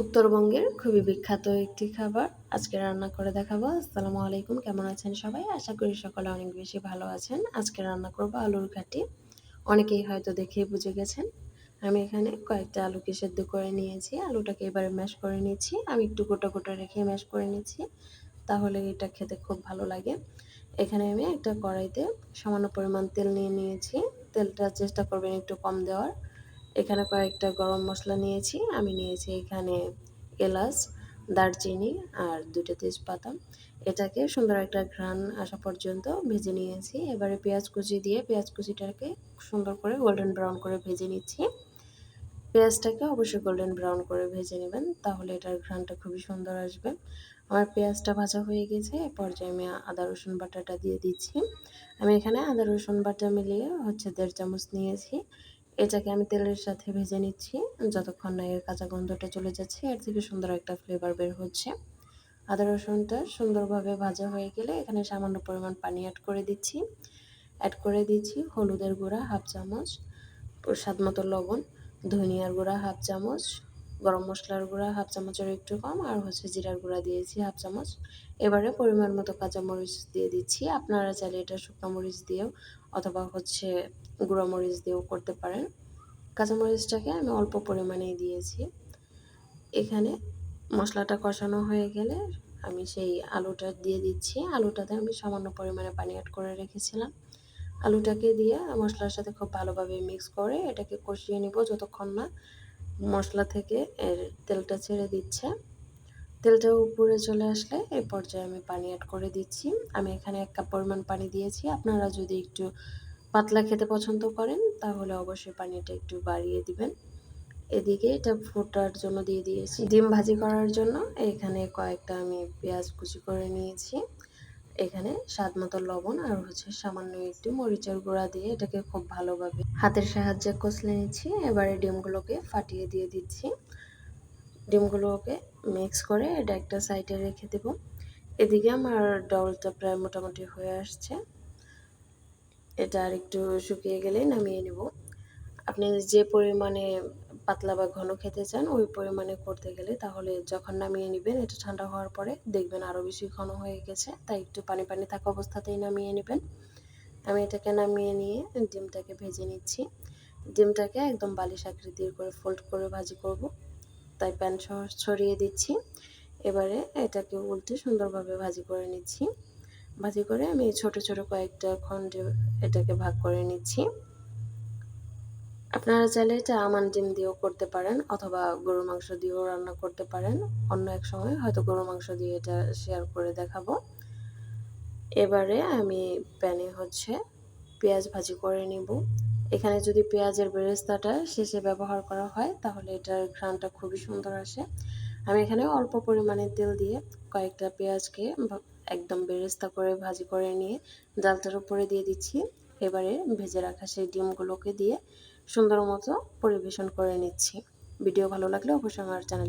উত্তরবঙ্গের খুবই বিখ্যাত একটি খাবার। আজকে রান্না করে দেখাবো। আসসালামু আলাইকুম, কেমন আছেন সবাই? আশা করি সকলে অনেক বেশি ভালো আছেন। আজকে রান্না করব আলুর ঘাটি। অনেকেই হয়তো দেখেই বুঝে গেছেন, আমি এখানে কয়েকটা আলুকে সেদ্ধ করে নিয়েছি। আলুটাকে এবারে ম্যাশ করে নিচ্ছি। আমি একটু গোটা গোটা রেখে ম্যাশ করে নিচ্ছি, তাহলে এটা খেতে খুব ভালো লাগে। এখানে আমি একটা কড়াইতে সামান্য পরিমাণ তেল নিয়ে নিয়েছি। তেলটা চেষ্টা করবেন একটু কম দেওয়ার। এখানে কয়েকটা গরম মশলা নিয়েছি। আমি নিয়েছি এখানে এলাচ, দারচিনি আর দুটো তেজপাতা। এটাকে সুন্দর একটা ঘ্রাণ আসা পর্যন্ত ভেজে নিয়েছি। এবারে পেঁয়াজ কুচি দিয়ে পেঁয়াজ কুচিটাকে সুন্দর করে গোল্ডেন ব্রাউন করে ভেজে নিচ্ছি। পেঁয়াজটাকে অবশ্যই গোল্ডেন ব্রাউন করে ভেজে নেবেন, তাহলে এটার ঘ্রাণটা খুবই সুন্দর আসবে। আমার পেঁয়াজটা ভাজা হয়ে গেছে, এ পর্যায়ে আমি আদা, রসুন বাটাটা দিয়ে দিচ্ছি। আমি এখানে আদা, রসুন বাটা মিলিয়ে হচ্ছে দেড় চামচ নিয়েছি। এটাকে আমি তেলের সাথে ভেজে নিচ্ছি। যতক্ষণ না এর কাঁচা গন্ধটা চলে যাচ্ছে, এর থেকে সুন্দর একটা ফ্লেভার বের হচ্ছে। আদা রসুনটা সুন্দরভাবে ভাজা হয়ে গেলে এখানে সামান্য পরিমাণ পানি অ্যাড করে দিচ্ছি। অ্যাড করে দিচ্ছি হলুদের গুঁড়া হাফ চামচ স্বাদ মতো লবণ, ধনিয়ার গুঁড়া হাফ চামচ গরম মশলার গুঁড়া, হাফ চামচের একটু কম, আর হচ্ছে জিরার গুঁড়া দিয়েছি হাফ চামচ। এবারে পরিমাণ মতো কাঁচা মরিচ দিয়ে দিচ্ছি। আপনারা চাইলে এটা শুকনো মরিচ দিয়েও অথবা হচ্ছে গুঁড়ো মরিচ দিয়েও করতে পারেন। কাঁচামরিচটাকে আমি অল্প পরিমাণেই দিয়েছি। এখানে মশলাটা কষানো হয়ে গেলে আমি সেই আলুটা দিয়ে দিচ্ছি। আলুটাতে আমি সামান্য পরিমাণে পানি অ্যাড করে রেখেছিলাম। আলুটাকে দিয়ে মশলার সাথে খুব ভালোভাবে মিক্স করে এটাকে কষিয়ে নিব যতক্ষণ না মশলা থেকে এর তেলটা ছেড়ে দিচ্ছে। তেলটা উপরে চলে আসলে এই পর্যায়ে আমি পানি অ্যাড করে দিচ্ছি। আমি এখানে এক কাপ পরিমাণ পানি দিয়েছি। আপনারা যদি একটু পাতলা খেতে পছন্দ করেন, তাহলে অবশ্যই পানিটা একটু বাড়িয়ে দিবেন। এদিকে এটা ফোটার জন্য দিয়ে দিয়েছি। ডিম ভাজি করার জন্য এখানে কয়েকটা আমি পেঁয়াজ কুচি করে নিয়েছি। এখানে স্বাদ মতো লবণ আর হচ্ছে সামান্য একটু মরিচের গুঁড়া দিয়ে এটাকে খুব ভালোভাবে হাতের সাহায্যে কষলে নিচ্ছি। এবারে ডিমগুলোকে ফাটিয়ে দিয়ে দিচ্ছি। ডিমগুলোকে মিক্স করে এটা একটা সাইডে রেখে দেব। এদিকে আমার ডাউলটা প্রায় মোটামুটি হয়ে আসছে। এটা আর একটু শুকিয়ে গেলে নামিয়ে নেব। আপনি যে পরিমাণে পাতলা বা ঘন খেতে চান, ওই পরিমাণে করতে গেলে তাহলে যখন নামিয়ে নেবেন, এটা ঠান্ডা হওয়ার পরে দেখবেন আরও বেশি ঘন হয়ে গেছে। তাই একটু পানি পানি থাকা অবস্থাতেই নামিয়ে নেবেন। আমি এটাকে নামিয়ে নিয়ে ডিমটাকে ভেজে নিচ্ছি। ডিমটাকে একদম বালিশ আকৃতির করে ফোল্ড করে ভাজি করব। তাই প্যান ছড়িয়ে দিচ্ছি। এবারে এটাকে উল্টে সুন্দরভাবে ভাজি করে নিচ্ছি। ভাজি করে আমি ছোট ছোট কয়েকটা খণ্ডে এটাকে ভাগ করে নিচ্ছি। আপনারা চাইলে এটা আমান ডিম দিয়েও করতে পারেন অথবা গরুর মাংস দিয়েও রান্না করতে পারেন। অন্য এক সময় হয়তো গরুর মাংস দিয়ে এটা শেয়ার করে দেখাবো। এবারে আমি প্যানে হচ্ছে পেঁয়াজ ভাজি করে নিব। এখানে যদি পেঁয়াজের বেরেস্তাটা শেষে ব্যবহার করা হয়, তাহলে এটার ঘ্রাণটা খুবই সুন্দর আসে। আমি এখানে অল্প পরিমাণে তেল দিয়ে কয়েকটা পেঁয়াজকে একদম বেরেস্তা করে ভাজি করে নিয়ে ডালটার উপরে দিয়ে দিচ্ছি। এবারে ভেজে রাখা সেই ডিমগুলোকে দিয়ে সুন্দর মতো পরিবেশন করে নিচ্ছি। ভিডিও ভালো লাগলে অবশ্যই আমার চ্যানেল